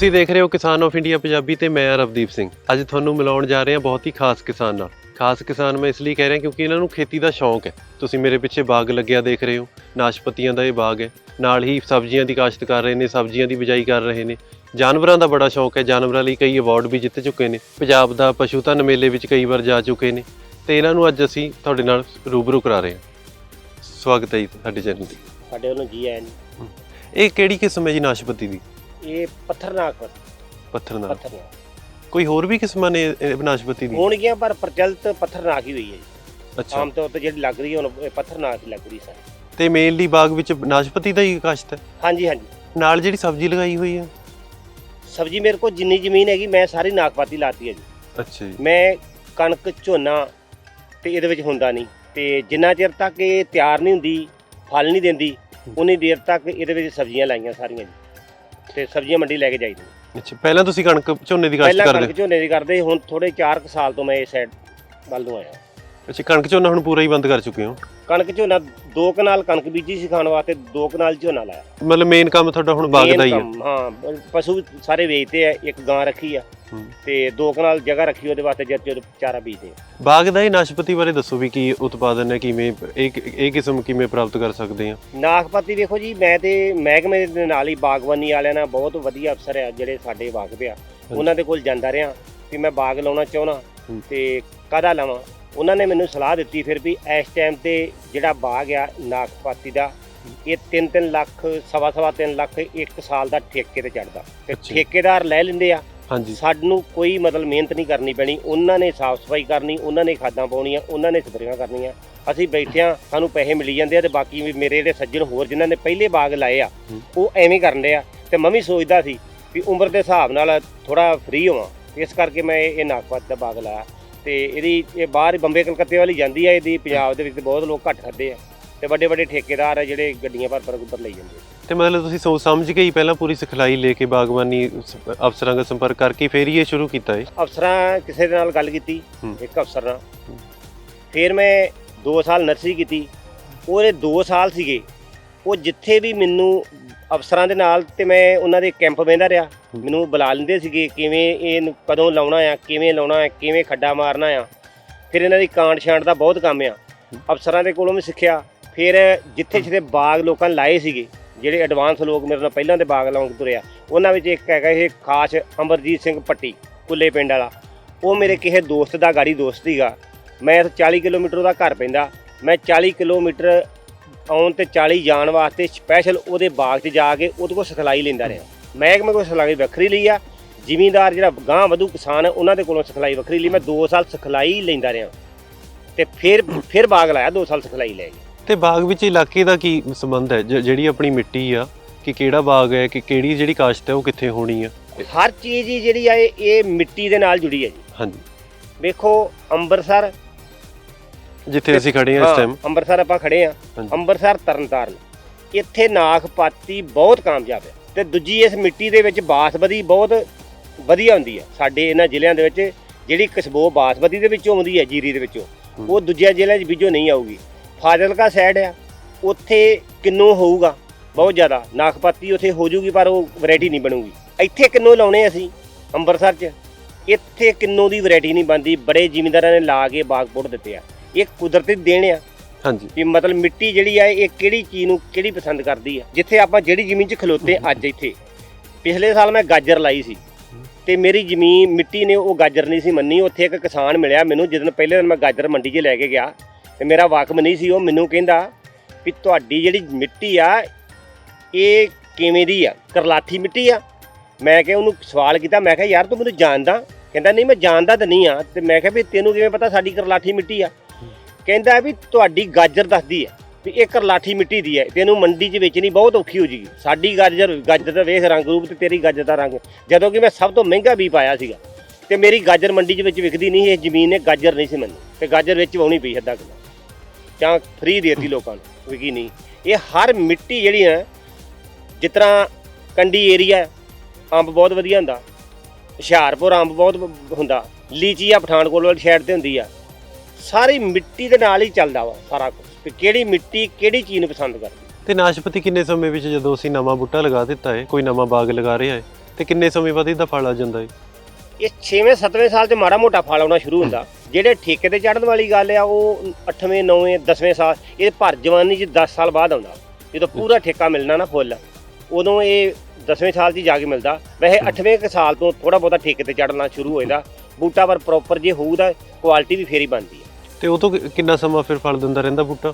ਤੁਸੀਂ ਦੇਖ ਰਹੇ ਹੋ ਕਿਸਾਨ ਆਫ ਇੰਡੀਆ ਪੰਜਾਬੀ ਤੇ ਮੈਂ ਰਵਦੀਪ ਸਿੰਘ। ਅੱਜ ਤੁਹਾਨੂੰ ਮਿਲਾਉਣ ਜਾ ਰਹੇ ਹਾਂ ਬਹੁਤ ਹੀ ਖਾਸ ਕਿਸਾਨ ਨਾਲ। ਖਾਸ ਕਿਸਾਨ ਮੈਂ ਇਸ ਲਈ ਕਹਿ ਰਿਹਾ ਕਿਉਂਕਿ ਇਹਨਾਂ ਨੂੰ ਖੇਤੀ ਦਾ ਸ਼ੌਂਕ ਹੈ। ਤੁਸੀਂ ਮੇਰੇ ਪਿੱਛੇ ਬਾਗ ਲੱਗਿਆ ਦੇਖ ਰਹੇ ਹੋ। ਨਾਸ਼ਪਤੀਆਂ ਦਾ ਇਹ ਬਾਗ ਹੈ। ਨਾਲ ਹੀ ਸਬਜ਼ੀਆਂ ਦੀ ਕਾਸ਼ਤ ਕਰ ਰਹੇ ਨੇ ਸਬਜ਼ੀਆਂ ਦੀ ਬਿਜਾਈ ਕਰ ਰਹੇ ਨੇ। ਜਾਨਵਰਾਂ ਦਾ ਬੜਾ ਸ਼ੌਂਕ ਹੈ। ਜਾਨਵਰਾਂ ਲਈ ਕਈ ਅਵਾਰਡ ਵੀ ਜਿੱਤ ਚੁੱਕੇ ਨੇ। ਪੰਜਾਬ ਦਾ ਪਸ਼ੂ ਧਨ ਮੇਲੇ ਵਿੱਚ ਕਈ ਵਾਰ ਜਾ ਚੁੱਕੇ ਨੇ। ਤੇ ਇਹਨਾਂ ਨੂੰ ਅੱਜ ਅਸੀਂ ਤੁਹਾਡੇ ਨਾਲ ਰੂਬਰੂ ਕਰਾ ਰਹੇ ਹਾਂ। ਸਵਾਗਤ ਹੈ ਜੀ ਸਾਡੇ ਚੈਨਲ ਤੇ। ਸਾਡੇ ਵੱਲੋਂ ਜੀ ਆਇਆਂ ਇਹ ਕਿਹੜੀ ਕਿਸਮ ਹੈ ਜੀ ਨਾਸ਼ਪਤੀ ਦੀ? ਇਹ ਪੱਥਰਨਾਕ ਵਾ, ਪੱਥਰ ਨਾਲ ਪੱਥਰਨਾਕ। ਕੋਈ ਹੋਰ ਵੀ ਕਿਸਮਾਂ ਨੇ ਇਹ ਨਾਸ਼ਪਤੀ ਦੀ? ਹੋਣਗੀਆਂ ਪਰ ਪ੍ਰਚਲਿਤ ਪੱਥਰਨਾਕ ਹੀ ਹੋਈ ਹੈ ਜੀ। ਅੱਛਾ। ਆਮ ਤੌਰ ਤੇ ਜਿਹੜੀ ਲੱਗ ਰਹੀ ਹੈ ਹੁਣ ਇਹ ਪੱਥਰਨਾਕ ਹੀ ਲੱਗ ਰਹੀ ਸਰ। ਤੇ ਮੇਨਲੀ ਬਾਗ ਵਿੱਚ ਨਾਸ਼ਪਤੀ ਦਾ ਹੀ ਕਾਸ਼ਤ ਹੈ? ਹਾਂਜੀ ਹਾਂਜੀ। ਨਾਲ ਜਿਹੜੀ ਸਬਜ਼ੀ ਲਗਾਈ ਹੋਈ ਹੈ? ਸਬਜ਼ੀ ਮੇਰੇ ਕੋਲ ਜਿੰਨੀ ਜ਼ਮੀਨ ਹੈਗੀ ਮੈਂ ਸਾਰੀ ਨਾਗਪਾਤੀ ਲਾਤੀ ਹੈ ਜੀ। ਅੱਛਾ ਜੀ। ਮੈਂ ਕਣਕ ਝੋਨਾ ਤੇ ਇਹਦੇ ਵਿੱਚ ਹੁੰਦਾ ਨਹੀਂ। ਤੇ ਜਿੰਨਾ ਚਿਰ ਤੱਕ ਇਹ ਤਿਆਰ ਨਹੀਂ ਹੁੰਦੀ ਫਲ ਨਹੀਂ ਦਿੰਦੀ ਉਨੀ ਦੇਰ ਤੱਕ ਇਹਦੇ ਵਿੱਚ ਸਬਜ਼ੀਆਂ ਲਾਈਆਂ ਸਾਰੀਆਂ ਜੀ। ਤੇ ਸਬਜ਼ੀਆਂ ਮੰਡੀ ਲੈ ਕੇ ਜਾਈਦੀ ਅੱਛਾ ਪਹਿਲਾਂ ਤੁਸੀਂ ਕਣਕ ਝੋਨੇ ਦੀ ਕਾਸ਼ਤ ਪਹਿਲਾਂ ਕਰਦੇ ਕਣਕ ਝੋਨੇ ਦੀ ਕਰਦੇ ਹੁਣ ਥੋੜੇ 4 ਸਾਲ ਤੋਂ ਮੈਂ ਇਹ ਸਾਈਡ ਵੱਲ ਨੂੰ ਆਇਆ। ਅੱਛਾ ਕਣਕ ਝੋਨਾ ਹੁਣ ਪੂਰਾ ਹੀ ਬੰਦ ਕਰ ਚੁੱਕੇ ਹੋ? ਕਣਕ ਝੋਨਾ ਦੋ ਕਨਾਲ ਕਣਕ ਬੀਜੀ ਸੀ ਖਾਣ ਵਾਸਤੇ ਦੋ ਕਨਾਲ ਝੋਨਾ ਲਾਇਆ। ਮਤਲਬ ਮੇਨ ਕੰਮ ਤੁਹਾਡਾ ਹੁਣ ਬਾਗ ਦਾ ਹੀ ਹੈ ਕੰਮ, ਹਾਂ ਬ- ਪਸ਼ੂ ਸਾਰੇ ਵੇਚਦੇ ਆ ਇੱਕ ਗਾਂ ਰੱਖੀ ਆ। ਹੂੰ। ਤੇ ਦੋ ਕਨਾਲ ਜਗ੍ਹਾ ਰੱਖੀ ਉਹਦੇ ਵਾਸਤੇ ਜਦ ਜਦ ਚਾਰਾ ਬੀਜਦੇ ਆ। ਬਾਗ ਦਾ ਹੀ ਨਾਸ਼ਪਤੀ ਬਾਰੇ ਦੱਸੋ ਵੀ ਕੀ ਉਤਪਾਦਨ ਹੈ ਕਿਵੇਂ ਇਹ ਇਹ ਕਿਸਮ ਕਿਵੇਂ ਪ੍ਰਾਪਤ ਕਰ ਸਕਦੇ ਆ? ਨਾਗਪਤੀ ਵੇਖੋ ਜੀ ਮੈਂ ਤੇ ਮਹਿਕਮੇ ਦੇ ਨਾਲ ਹੀ ਬਾਗਬਾਨੀ ਵਾਲਿਆਂ ਨਾਲ ਬਹੁਤ ਵਧੀਆ ਅਫਸਰ ਆ ਜਿਹੜੇ ਸਾਡੇ ਵਾਕਫ ਆ। ਉਹਨਾਂ ਦੇ ਕੋਲ ਜਾਂਦਾ ਰਿਹਾ ਵੀ ਮੈਂ ਬਾਗ ਲਾਉਣਾ ਚਾਹੁੰਦਾ ਹੂੰ। ਤੇ ਕਾਹਦਾ ਲਾਵਾਂ? ਉਹਨਾਂ ਨੇ ਮੈਨੂੰ ਸਲਾਹ ਦਿੱਤੀ ਫਿਰ ਵੀ ਇਸ ਟਾਈਮ ਤੇ ਜਿਹੜਾ ਬਾਗ ਆ ਨਾਗਪਤੀ ਦਾ ਇਹ 3-3 ਲੱਖ ਸਵਾ ਸਵਾ 3 ਲੱਖ ਇੱਕ ਸਾਲ ਦਾ ਠੇਕੇ ਤੇ ਚੜਦਾ ਤੇ ਅੱਛਾ। ਠੇਕੇਦਾਰ ਲੈ ਲੈਂਦੇ ਆ। ਹਾਂਜੀ। ਸਾਨੂੰ ਕੋਈ ਮਤਲਬ ਮਿਹਨਤ ਨਹੀਂ ਕਰਨੀ ਪੈਣੀ। ਉਹਨਾਂ ਨੇ ਸਾਫ਼ ਸਫ਼ਾਈ ਕਰਨੀ ਉਹਨਾਂ ਨੇ ਖਾਦਾਂ ਪਾਉਣੀਆਂ ਉਹਨਾਂ ਨੇ ਸਪਰੇਆਂ ਕਰਨੀਆਂ। ਅਸੀਂ ਬੈਠਿਆਂ ਸਾਨੂੰ ਪੈਸੇ ਮਿਲੀ ਜਾਂਦੇ ਆ ਤੇ ਬਾਕੀ ਵੀ ਮੇਰੇ ਜਿਹੜੇ ਸੱਜਣ ਹੋਰ ਜਿਨ੍ਹਾਂ ਨੇ ਪਹਿਲੇ ਬਾਗ ਲਾਏ ਆ ਹੂੰ। ਉਹ ਐਵੇਂ ਕਰਨ ਦੇ ਆ। ਤੇ ਮੈਂ ਵੀ ਸੋਚਦਾ ਸੀ ਵੀ ਉਮਰ ਦੇ ਹਿਸਾਬ ਨਾਲ ਥੋੜਾ ਫ੍ਰੀ ਹੋਵਾਂ। ਇਸ ਕਰਕੇ ਮੈਂ ਇਹ ਨਾਗਪਤ ਦਾ ਬਾਗ ਲਾਇਆ। ਤੇ ਇਹਦੀ ਇਹ ਬਾਹਰ ਬੰਬੇ ਕਲਕੱਤੇ ਵਾਲੀ ਜਾਂਦੀ ਆ ਇਹਦੀ ਪੰਜਾਬ ਦੇ ਵਿੱਚ ਤੇ ਬਹੁਤ ਲੋਕ ਘੱਟ ਖਾਂਦੇ ਆ ਤੇ ਵੱਡੇ ਵੱਡੇ ਠੇਕੇਦਾਰ ਆ ਜਿਹੜੇ ਗੱਡੀਆਂ ਭਰ ਭਰ ਉੱਪਰ ਲਈ ਜਾਂਦੇ ਆ। ਤੇ ਮਤਲਬ ਤੁਸੀਂ ਸੋਚ ਸਮਝ ਕੇ ਹੀ ਪਹਿਲਾਂ ਪੂਰੀ ਸਿਖਲਾਈ ਲੈ ਕੇ ਬਾਗਬਾਨੀ ਸ- ਅਫਸਰਾਂ ਦਾ ਸੰਪਰਕ ਕਰਕੇ ਫਿਰ ਹੀ ਇਹ ਸ਼ੁਰੂ ਕੀਤਾ ਹੈ ਅਫਸਰਾਂ ਕਿਸੇ ਦੇ ਨਾਲ ਗੱਲ ਕੀਤੀ ਹੂੰ। ਇੱਕ ਅਫਸਰ ਨਾਲ ਹੂੰ। ਫਿਰ ਮੈਂ 2 ਸਾਲ ਨਰਸਰੀ ਕੀਤੀ ਉਹਦੇ 2 ਸਾਲ ਸੀਗੇ ਉਹ ਜਿੱਥੇ ਵੀ ਮੈਨੂੰ ਅਫਸਰਾਂ ਦੇ ਨਾਲ ਤੇ ਮੈਂ ਉਹਨਾਂ ਦੇ ਕੈਂਪ ਵੇਂਦਾ ਰਿਹਾ। ਮੈਨੂੰ ਬੁਲਾ ਲੈਂਦੇ ਸੀਗੇ, ਕਿਵੇਂ ਇਹਨੂੰ ਕਦੋਂ ਲਾਉਣਾ ਆ, ਕਿਵੇਂ ਲਾਉਣਾ ਆ, ਕਿਵੇਂ ਖੱਡਾ ਮਾਰਨਾ ਆ। ਫਿਰ ਇਹਨਾਂ ਦੀ ਕਾਂਡ ਛਾਂਡ ਦਾ ਬਹੁਤ ਕੰਮ ਆ। ਅਫਸਰਾਂ ਦੇ ਕੋਲੋਂ ਵੀ ਸਿੱਖਿਆ। ਫਿਰ ਜਿੱਥੇ ਜਿੱਥੇ ਬਾਗ ਲੋਕਾਂ ਲਾਏ ਸੀਗੇ, ਜਿਹੜੇ ਐਡਵਾਂਸ ਲੋਕ ਮੇਰੇ ਨਾਲ ਪਹਿਲਾਂ ਦੇ ਬਾਗ ਲਾਉਣ ਤੁਰਿਆ ਉਹਨਾਂ ਵਿੱਚ ਇੱਕ ਹੈਗਾ ਇਹ ਖਾਸ ਅਮਰਜੀਤ ਸਿੰਘ ਪੱਟੀ, ਕੁੱਲੇ ਪਿੰਡ ਵਾਲਾ। ਉਹ ਮੇਰੇ ਕਿਸੇ ਦੋਸਤ ਦਾ, ਗਾੜੀ ਦੋਸਤ ਸੀਗਾ। ਮੈਂ ਇੱਥੇ 40 ਕਿਲੋਮੀਟਰ ਉਹਦਾ ਘਰ ਪੈਂਦਾ। ਮੈਂ 40 ਕਿਲੋਮੀਟਰ ਆਉਣ ਤੇ 40 ਜਾਣ ਵਾਸਤੇ ਸਪੈਸ਼ਲ ਉਹਦੇ ਬਾਗ 'ਚ ਜਾ ਕੇ ਉਹਦੇ ਕੋਲ ਸਿਖਲਾਈ ਲੈਂਦਾ ਰਿਹਾ। ਮਹਿਕਮੇ ਕੋਲ ਸਿਖਲਾਈ ਵੱਖਰੀ ਲਈ ਆ। ਜ਼ਿਮੀਂਦਾਰ ਜਿਹੜਾ ਗਾਂ ਵਧੂ ਕਿਸਾਨ ਹੈ ਉਹਨਾਂ ਦੇ ਕੋਲੋਂ ਸਿਖਲਾਈ ਵੱਖਰੀ ਲਈ। ਮੈਂ 2 ਸਾਲ ਸਿਖਲਾਈ ਲੈਂਦਾ ਰਿਹਾ। ਤੇ ਫਿਰ ਫਿਰ ਬਾਗ ਲਾਇਆ 2 ਸਾਲ ਸਿਖਲਾਈ ਲੈ ਕੇ। ਤੇ ਬਾਗ ਵਿੱਚ ਇਲਾਕੇ ਦਾ ਕੀ ਸੰਬੰਧ ਹੈ? ਜਿਹੜੀ ਆਪਣੀ ਮਿੱਟੀ ਆ ਕਿ ਕਿਹੜਾ ਬਾਗ ਹੈ ਕਿ ਕਿਹੜੀ ਜਿਹੜੀ ਕਾਸ਼ਤ ਹੈ ਉਹ ਕਿੱਥੇ ਹੋਣੀ ਆ? ਹਰ ਚੀਜ਼ ਹੀ ਜਿਹੜੀ ਆ ਇਹ ਇਹ ਮਿੱਟੀ ਦੇ ਨਾਲ ਜੁੜੀ ਹੈ ਜੀ। ਹਾਂਜੀ। ਵੇਖੋ ਅੰਮ੍ਰਿਤਸਰ ਜਿੱਥੇ ਅਸੀਂ ਖੜੇ ਹਾਂ ਇਸ ਹਾਂ, ਟਾਈਮ ਅੰਮ੍ਰਿਤਸਰ ਆਪਾਂ ਖੜੇ ਆ ਹਾਂਜੀ। ਅੰਮ੍ਰਿਤਸਰ ਤਰਨਤਾਰਨ। ਇੱਥੇ ਨਾਗਪਾਤੀ ਬਹੁਤ ਕਾਮਯਾਬ ਹੈ ਤੇ ਦੂਜੀ ਇਸ ਮਿੱਟੀ ਦੇ ਵਿੱਚ ਬਾਸਮਤੀ ਬਹੁਤ ਵਧੀਆ ਹੁੰਦੀ ਹੈ। ਸਾਡੇ ਇਹਨਾਂ ਜ਼ਿਲ੍ਹਿਆਂ ਦੇ ਵਿੱਚ ਜਿਹੜੀ ਕਸਬੋ ਬਾਸਮਤੀ ਦੇ ਵਿੱਚੋਂ ਆਉਂਦੀ ਹੈ ਜੀਰੀ ਦੇ ਵਿੱਚੋਂ ਹੂੰ। ਉਹ ਦੂਜਿਆਂ ਜ਼ਿਲ੍ਹਿਆਂ 'ਚ ਬੀਜੋ ਨਹੀਂ ਆਊਗੀ। ਫਾਜ਼ਿਲਕਾ ਸਾਈਡ ਆ ਉੱਥੇ ਕਿੰਨੂ ਹੋਊਗਾ ਬਹੁਤ ਜ਼ਿਆਦਾ। ਨਾਗਪਾਤੀ ਉੱਥੇ ਹੋ ਜੂਗੀ ਪਰ ਉਹ ਵੈਰਾਈਟੀ ਨਹੀਂ ਬਣੂਗੀ। ਇੱਥੇ ਕਿੰਨੂ ਲਾਉਣੇ ਅਸੀਂ ਅੰਮ੍ਰਿਤਸਰ 'ਚ। ਇੱਥੇ ਕਿੰਨੂ ਦੀ ਵੈਰਾਈਟੀ ਨਹੀਂ ਬਣਦੀ। ਬੜੇ ਜ਼ਿਮੀਂਦਾਰਾਂ ਨੇ ਲਾ ਕੇ ਬਾਗ ਪੁੱਟ ਦਿੱਤੇ ਆ। ਇਹ ਕੁਦਰਤੀ ਦੇਣ ਆ। ਹਾਂਜੀ। ਵੀ ਮਤਲਬ ਮਿੱਟੀ ਜਿਹੜੀ ਆ ਇਹ ਕਿਹੜੀ ਚੀਜ਼ ਨੂੰ ਕਿਹੜੀ ਪਸੰਦ ਕਰਦੀ ਆ। ਜਿੱਥੇ ਆਪਾਂ ਜਿਹੜੀ ਜ਼ਮੀਨ 'ਚ ਖਲੋਤੇ ਅੱਜ ਇੱਥੇ। ਪਿਛਲੇ ਸਾਲ ਮੈਂ ਗਾਜਰ ਲਾਈ ਸੀ। ਤੇ ਮੇਰੀ ਜ਼ਮੀਨ ਮਿੱਟੀ ਨੇ ਉਹ ਗਾਜਰ ਨਹੀਂ ਸੀ ਮੰਨੀ। ਉੱਥੇ ਇੱਕ ਕਿਸਾਨ ਮਿਲਿਆ ਮੈਨੂੰ ਜਦੋਂ ਪਹਿਲੇ ਦਿਨ ਮੈਂ ਗਾਜਰ ਮੰਡੀ 'ਚ ਲੈ ਕੇ ਗਿਆ। ਤੇ ਮੇਰਾ ਵਾਕਮ ਨਹੀਂ ਸੀ ਉਹ ਮੈਨੂੰ ਕਹਿੰਦਾ ਵੀ ਤੁਹਾਡੀ ਜਿਹੜੀ ਮਿੱਟੀ ਆ ਇਹ ਕਿਵੇਂ ਦੀ ਆ? ਕਰਲਾਠੀ ਮਿੱਟੀ ਆ? ਮੈਂ ਕਿਹਾ ਉਹਨੂੰ ਸਵਾਲ ਕੀਤਾ ਮੈਂ ਕਿਹਾ ਯਾਰ ਤੂੰ ਮੈਨੂੰ ਜਾਣਦਾ? ਕਹਿੰਦਾ ਨਹੀਂ ਮੈਂ ਜਾਣਦਾ ਤਾਂ ਨਹੀਂ ਆ। ਤੇ ਮੈਂ ਕਿਹਾ ਵੀ ਤੈਨੂੰ ਕਿਵੇਂ ਪਤਾ ਸਾਡੀ ਕਰਲਾਠੀ ਮਿੱਟੀ ਆ? ਕਹਿੰਦਾ ਵੀ ਤੁਹਾਡੀ ਗਾਜਰ ਦੱਸਦੀ ਹੈ ਵੀ ਇਹ ਕਰਲਾਠੀ ਮਿੱਟੀ ਦੀ ਹੈ ਤੈਨੂੰ ਮੰਡੀ 'ਚ ਵੇਚਣੀ ਬਹੁਤ ਔਖੀ ਹੋ ਜੀਗੀ। ਸਾਡੀ ਗਾਜਰ ਗਾਜਰ ਦਾ ਵੇਖ ਰੰਗ ਰੂਪ ਤੇ ਤੇਰੀ ਗਾਜਰ ਦਾ ਰੰਗ। ਜਦੋਂ ਕਿ ਮੈਂ ਸਭ ਤੋਂ ਮਹਿੰਗਾ ਵੀ ਪਾਇਆ ਸੀਗਾ, ਤੇ ਮੇਰੀ ਗਾਜਰ ਮੰਡੀ 'ਚ ਵਿੱਚ ਵਿਕਦੀ ਨਹੀਂ ਇਹ ਜ਼ਮੀਨ ਨੇ ਗਾਜਰ ਨਹੀਂ ਸੀ ਮੈਨੂੰ। ਤੇ ਗਾਜਰ ਵਿੱਚ ਵਾਉਣੀ ਪਈ ਅੱਧਾ ਕਿਲੋ। ਜਾਂ ਫ੍ਰੀ ਦੇਤੀ ਲੋਕਾਂ ਨੂੰ, ਵਿਕੀ ਨਹੀਂ। ਇਹ ਹਰ ਮਿੱਟੀ ਜਿਹੜੀ ਹੈ, ਜਿਸ ਤਰ੍ਹਾਂ ਕੰਡੀ ਏਰੀਆ ਅੰਬ ਬਹੁਤ ਵਧੀਆ ਹੁੰਦਾ। ਹੁਸ਼ਿਆਰਪੁਰ ਅੰਬ ਬਹੁਤ ਹੁੰਦਾ। ਲੀਚੀ ਆ ਪਠਾਨਕੋਟ ਵਾਲੀ ਸਾਈਡ ਤੇ ਹੁੰਦੀ ਆ। ਸਾਰੀ ਮਿੱਟੀ ਦੇ ਨਾਲ ਹੀ ਚੱਲਦਾ ਵਾ ਸਾਰਾ ਕੁਝ ਕਿ ਕਿਹੜੀ ਮਿੱਟੀ ਕਿਹੜੀ ਚੀਜ਼ ਨੂੰ ਪਸੰਦ ਕਰਦੀ। ਤੇ ਨਾਸ਼ਪਤੀ ਕਿੰਨੇ ਸਮੇਂ ਵਿੱਚ ਜਦੋਂ ਅਸੀਂ ਨਵਾਂ ਬੂਟਾ ਲਗਾ ਦਿੱਤਾ ਹੈ ਕੋਈ ਨਵਾਂ ਬਾਗ ਲਗਾ ਰਿਹਾ ਹੈ ਤੇ ਕਿੰਨੇ ਸਮੇਂ ਬਾਅਦ ਇਹਦਾ ਫਲ ਆ ਜਾਂਦਾ ਹੈ? ਇਹ 6ਵੇਂ 7ਵੇਂ ਸਾਲ ਤੇ ਮਾੜਾ ਮੋਟਾ ਫਲ ਆਉਣਾ ਸ਼ੁਰੂ ਹੁੰਦਾ। ਜਿਹੜੇ ਠੇਕੇ ਤੇ ਚੜਨ ਵਾਲੀ ਗੱਲ ਆ ਉਹ 8ਵੇਂ 9ਵੇਂ 10ਵੇਂ ਸਾਲ ਇਹ ਭਰ ਜਵਾਨੀ ਚ 10 ਸਾਲ ਬਾਅਦ ਆਉਂਦਾ। ਜਦੋਂ ਪੂਰਾ ਠੇਕਾ ਮਿਲਣਾ ਨਾ ਫੁੱਲ ਉਦੋਂ ਇਹ 10ਵੇਂ ਸਾਲ 'ਚ ਹੀ ਜਾ ਕੇ ਮਿਲਦਾ। ਵੈਸੇ 8ਵੇਂ ਕੁ ਸਾਲ ਤੋਂ ਥੋੜਾ ਬਹੁਤਾ ਠੇਕੇ ਤੇ ਚੜਨਾ ਸ਼ੁਰੂ ਹੋ ਜਾਂਦਾ ਬੂਟਾ ਪਰ ਪ੍ਰੋਪਰ ਜੇ ਹੋਊਗਾ ਕੁਆਲਿਟੀ ਵੀ ਫੇਰ ਬਣਦੀ ਹੈ ਤੇ ਉਹ ਤੋਂ ਕਿ- ਕਿੰਨਾ ਸਮਾਂ ਫਿਰ ਫਲ ਦਿੰਦਾ ਰਹਿੰਦਾ ਬੂਟਾ?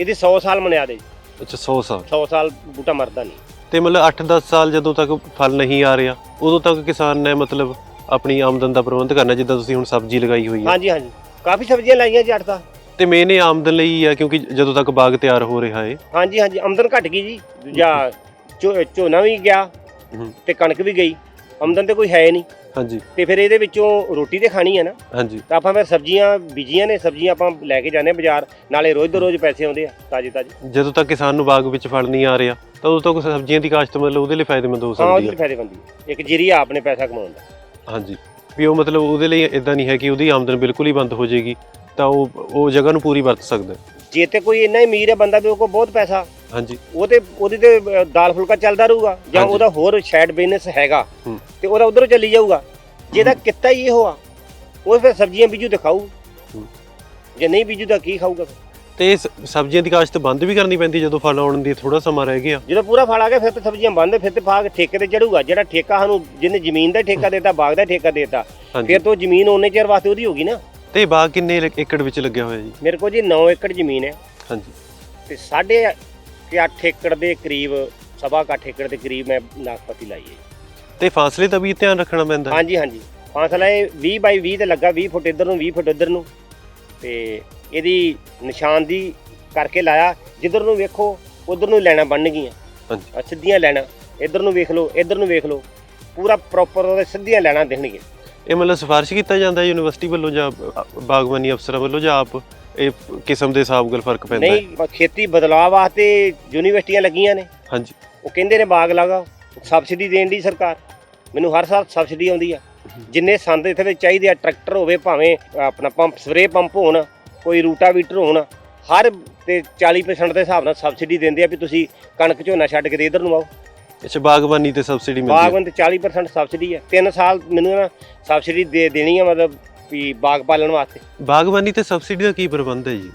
ਇਹਦੀ 100 ਸਾਲ ਮਨਿਆ ਦੇ ਅੱਛਾ 100 ਸਾਲ? 100 ਸਾਲ ਬੂਟਾ ਮਰਦਾ ਨਹੀਂ। ਤੇ ਮਤਲਬ 8-10 ਸਾਲ ਜਦੋਂ ਤੱਕ ਫਲ ਨਹੀਂ ਆ ਰਿਹਾ ਉਦੋਂ ਤੱਕ ਕਿਸਾਨ ਨੇ ਮਤਲਬ ਆਪਣੀ ਆਮਦਨ ਦਾ ਪ੍ਰਬੰਧ ਕਰਨਾ ਜਿੱਦਾਂ ਤੁਸੀਂ ਹੁਣ ਸਬਜ਼ੀ ਲਗਾਈ ਹੋਈ ਹੈ। ਹਾਂਜੀ ਹਾਂਜੀ। ਕਾਫੀ ਸਬਜ਼ੀਆਂ ਲਾਈਆਂ ਜੱਟ ਦਾ ਤੇ। ਮੇਨ ਇਹ ਆਮਦਨ ਲਈ ਹੀ ਹੈ ਕਿਉਂਕਿ ਜਦੋਂ ਤੱਕ ਬਾਗ ਤਿਆਰ ਹੋ ਰਿਹਾ ਹੈ। ਹਾਂਜੀ ਹਾਂਜੀ। ਆਮਦਨ ਘਟ ਗਈ ਜੀ। ਜਾਂ ਝੋ- ਝੋਨਾ ਵੀ ਗਿਆ ਹੂੰ। ਤੇ ਕਣਕ ਵੀ ਗਈ। ਆਮਦਨ ਤੇ ਕੋਈ ਹੈ ਨਹੀਂ। ਹਾਂਜੀ। ਤੇ ਫਿਰ ਇਹਦੇ ਵਿੱਚੋਂ ਰੋਟੀ ਤੇ ਖਾਣੀ ਹੈ ਨਾ ਹਾਂਜੀ। ਤਾਂ ਆਪਾਂ ਫਿਰ ਸਬਜ਼ੀਆਂ ਬੀਜੀਆਂ ਨੇ ਸਬਜ਼ੀਆਂ ਆਪਾਂ ਲੈ ਕੇ ਜਾਂਦੇ ਹਾਂ ਬਾਜ਼ਾਰ ਨਾਲੇ ਰੋਜ਼ ਦੇ ਰੋਜ਼ ਪੈਸੇ ਆਉਂਦੇ ਆ ਤਾਜ਼ੇ ਤਾਜ਼ੇ। ਜਦੋਂ ਤੱਕ ਕਿਸਾਨ ਨੂੰ ਬਾਗ ਵਿੱਚ ਫਲ ਨਹੀਂ ਆ ਰਿਹਾ ਤਾਂ ਉਦੋਂ ਤੱਕ ਸਬਜ਼ੀਆਂ ਦੀ ਕਾਸ਼ਤ ਮਤਲਬ ਉਹਦੇ ਲਈ ਫਾਇਦੇਮੰਦ ਹੋ ਹਾਂ ਸਕਦੀ ਉਹਦੀ ਹੈ ਫਾਇਦੇਮੰਦੀ ਹੈ। ਇੱਕ ਜਰੀਆ ਆਪਣੇ ਪੈਸਾ ਕਮਾਉਣ ਦਾ। ਹਾਂਜੀ। ਵੀ ਉਹ ਮਤਲਬ ਉਹਦੇ ਲਈ ਇਦਾਂ ਨਹੀਂ ਹੈ ਕਿ ਉਹਦੀ ਆਮਦਨ ਬਿਲਕੁਲ ਹੀ ਬੰਦ ਹੋ ਜਾਏਗੀ ਤਾਂ ਉਹ ਉਹ ਜਗ੍ਹਾ ਨੂੰ ਪੂਰੀ ਵਰਤ ਸਕਦਾ। ਹੈ। ਜੇ ਤੇ ਕੋਈ ਇੰਨਾ ਹੀ ਅਮੀਰ ਹੈ ਬੰਦਾ ਵੀ ਉਹ ਕੋਲ ਬਹੁਤ ਪੈਸਾ ਹਾਂਜੀ। ਉਹ ਤੇ ਉਹਦੀ ਤੇ ਅ, ਦਾਲ ਫੁਲਕਾ ਚੱਲਦਾ ਰਹੂਗਾ ਜਾਂ ਹਾਂਜੀ। ਉਹਦਾ ਹੋਰ ਸਾਈਡ ਬਿਜ਼ਨਸ ਹੈਗਾ ਹੂੰ। ਤੇ ਉਹਦਾ ਉਧਰੋਂ ਚੱਲੀ ਜਾਊਗਾ। ਜਿਹਦਾ ਕਿੱਤਾ ਹੀ ਇਹੋ ਆ ਉਹ ਫਿਰ ਸਬਜ਼ੀਆਂ ਬੀਜੂ ਤੇ ਖਾਊ। ਹੂੰ। ਜੇ ਨਹੀਂ ਬੀਜੂ ਤਾਂ ਕੀ ਖਾਊਗਾ ਫਿਰ? ਤੇ ਇਹ ਸ- ਸਬਜ਼ੀਆਂ ਦੀ ਕਾਸ਼ਤ ਬੰਦ ਵੀ ਕਰਨੀ ਪੈਂਦੀ ਜਦੋਂ ਫਲ ਆਉਣ ਦੀ ਥੋੜਾ ਸਮਾਂ ਰਹਿ ਗਿਆ। ਜਦੋਂ ਪੂਰਾ ਫਲ ਆ ਗਿਆ ਫਿਰ ਤੇ ਸਬਜ਼ੀਆਂ ਬੰਦ ਫਿਰ ਤੇ ਬਾਗ ਠੇਕੇ ਤੇ ਚੜੂਗਾ ਜਿਹੜਾ ਠੇਕਾ ਸਾਨੂੰ ਜਿਹਨੇ ਜ਼ਮੀਨ ਦਾ ਠੇਕਾ ਦੇਤਾ ਬਾਗ ਦਾ ਠੇਕਾ ਦੇਤਾ ਹਾਂਜੀ। ਫਿਰ ਤੋਂ ਜ਼ਮੀਨ ਉਹਨੇ ਚਿਰ ਵਾਸਤੇ ਉਹਦੀ ਹੋਗੀ ਨਾ। ਤੇ ਬਾਗ ਕਿੰਨੇ ਏਕੜ ਵਿੱਚ ਲੱਗਿਆ ਹੋਇਆ ਜੀ? ਮੇਰੇ ਕੋਲ ਜੀ 9 ਏਕੜ ਜ਼ਮੀਨ ਹੈ। ਹਾਂਜੀ। ਤੇ ਸਾਢੇ ਕਿ 8 ਏਕੜ ਦੇ ਕਰੀਬ ਸਵਾ ਕੁ ਅੱਠ ਏਕੜ ਦੇ ਕਰੀਬ ਮੈਂ ਨਾਸਪਤੀ ਲਾਈ ਹੈ। ਤੇ ਫਾਸਲੇ ਦਾ ਵੀ ਧਿਆਨ ਰੱਖਣਾ ਪੈਂਦਾ ਹੈ? ਹਾਂਜੀ ਹਾਂਜੀ। ਫਾਸਲਾ ਇਹ 20 ਬਾਈ 20 ਤੇ ਲੱਗਾ 20 ਫੁੱਟ ਇੱਧਰ ਨੂੰ 20 ਫੁੱਟ ਇੱਧਰ ਨੂੰ। ਤੇ ਇਹਦੀ ਨਿਸ਼ਾਨਦੀ ਕਰਕੇ ਲਾਇਆ ਜਿੱਧਰ ਨੂੰ ਵੇਖੋ ਉਧਰ ਨੂੰ ਲੈਣਾ ਬਣ ਗਈਆਂ। ਹਾਂਜੀ। ਆਹ ਸਿੱਧੀਆਂ ਲੈਣਾ ਇੱਧਰ ਨੂੰ ਵੇਖ ਲਓ ਇੱਧਰ ਨੂੰ ਵੇਖ ਲਓ। ਪੂਰਾ ਪ੍ਰੋਪਰ ਉਹਦੇ ਸਿੱਧੀਆਂ ਲੈਣਾ ਦਿਖਣਗੇ ਇਹ ਮਤਲਬ ਸਿਫਾਰਿਸ਼ ਕੀਤਾ ਜਾਂਦਾ ਹੈ ਯੂਨੀਵਰਸਿਟੀ ਵੱਲੋਂ ਜਾਂ ਬਾਗਬਾਨੀ ਅਫਸਰਾਂ ਵੱਲੋਂ ਜਾਂ ਆਪ? ਇਹ ਕਿਸਮ ਦੇ ਹਿਸਾਬ ਨਾਲ ਫ਼ਰਕ ਪੈਂਦਾ ਹੈ। ਨਹੀਂ ਖੇਤੀ ਬਦਲਾਅ ਵਾਸਤੇ ਯੂਨੀਵਰਸਿਟੀਆਂ ਲੱਗੀਆਂ ਨੇ। ਹਾਂਜੀ। ਉਹ ਕਹਿੰਦੇ ਨੇ ਬਾਗ ਲਗਾਓ ਸਬਸਿਡੀ ਦੇਣ ਦੀ ਸਰਕਾਰ। ਮੈਨੂੰ ਹਰ ਸਾਲ ਸਬਸਿਡੀ ਆਉਂਦੀ ਆ। ਜਿੰਨੇ ਸੰਦ ਇੱਥੇ ਵਿੱਚ ਚਾਹੀਦੇ ਆ ਟਰੈਕਟਰ ਹੋਵੇ ਭਾਵੇਂ ਆਪਣਾ ਪੰਪ ਸਪਰੇ ਪੰਪ ਹੋਣ ਕੋਈ ਰੂਟਾਵੀਟਰ ਹੋਣ ਹਰ ਤੇ 40% ਦੇ ਹਿਸਾਬ ਨਾਲ ਸਬਸਿਡੀ ਦਿੰਦੇ ਆ ਵੀ ਤੁਸੀਂ ਕਣਕ ਝੋਨਾ ਛੱਡ ਕੇ ਇਧਰ ਨੂੰ ਆਓ। ਅੱਛਾ ਬਾਗਬਾਨੀ ਤੇ ਸਬਸਿਡੀ ਮਿਲਦੀ ਹੈ। ਬਾਗਵਨ ਤੇ 40% ਸਬਸਿਡੀ ਆ। 3 ਸਾਲ ਮੈਨੂੰ ਨਾ ਸਬਸਿਡੀ ਦੇ ਦੇਣੀ ਆ ਮਤਲਬ ਵੀ ਬਾਗ ਪਾਲਣ ਵਾਸਤੇ। ਬਾਗਬਾਨੀ ਤੇ ਸਬਸਿਡੀ ਦਾ ਕੀ ਪ੍ਰਬੰਧ ਹੈ ਜੀ?